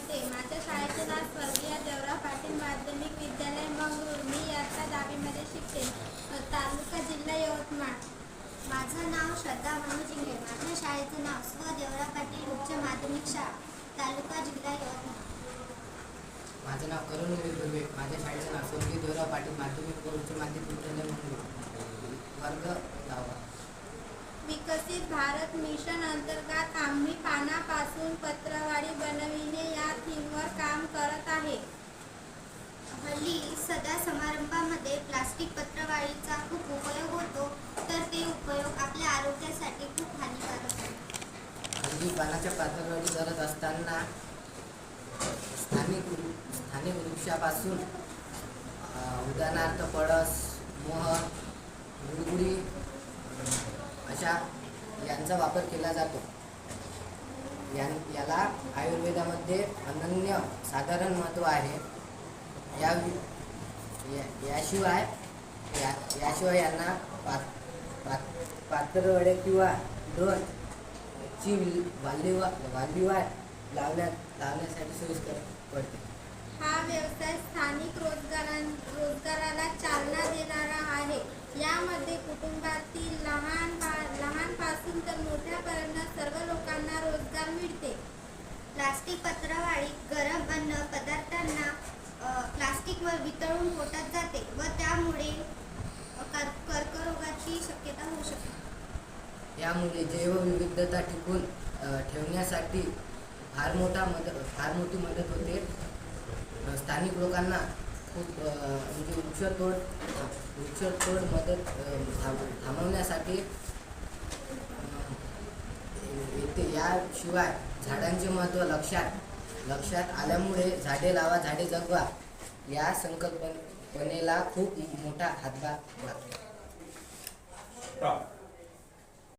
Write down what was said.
करते माझ्या शाळेचे नाव स्वर्गीय देवराव पाटील माध्यमिक विद्यालय मंगरूळ. मी इयत्ता दहावीमध्ये शिकते. तालुका जिल्हा यवतमाळ. माझं नाव श्रद्धा मनोज इंगळे माझ्या शाळेचं नाव स्व देवराव पाटील उच्च माध्यमिक शाळा तालुका जिल्हा यवतमाळ. माझं नाव करुण गरीब दुर्वे माझ्या शाळेचं नाव स्वर्गीय देवराव पाटील माध्यमिक उच्च माध्यमिक विद्यालय मंगरूळ. वर्ग दहावा. विकसित भारत मिशन अंतर्गत आम्ही पानापासून पत्रावाडी बनवी आहे हल्ली पानाच्या करत असताना स्थानिक वृ- स्थानिक वृक्षापासून उदाहरणार्थ पळस मोहर गुडगुडी अशा यांचा वापर केला जातो. यां याला आयुर्वेदामध्ये अनन्य साधारण महत्त्व आहे. या वि- या- याशिवाय या याशिवाय यांना पात पात पातळवडे किंवा दोन ची वाल्यवा वाल्यवाट लावण्यात लावण्यासाठी सोयीस्कर पडते. हा व्यवसाय स्थानिक रोजगारां रोजगाराला चालना देणारा आहे. यामध्ये कुटुंबातील लहान बा- लहानपासून तर मोठ्यापर्यंत सर्व लोकांना रोजगार मिळते. प्लास्टिक पत्रावाळी गरम अन्न पदार्थांना प्लास्टिकवर वितळून पोटात जाते व त्यामुळे यामुळे जैवविविधता टिकून ठेवण्यासाठी फार मोठा मदत फार मोठी मदत होते. स्थानिक लोकांना खूप म्हणजे वृक्षतोड वृक्षतोड मदत थांब थांबवण्यासाठी येते. याशिवाय झाडांचे महत्त्व लक्षात लक्षात आल्यामुळे झाडे लावा झाडे जगवा या संकल्पनेला खूप मोठा हातभार लागतो.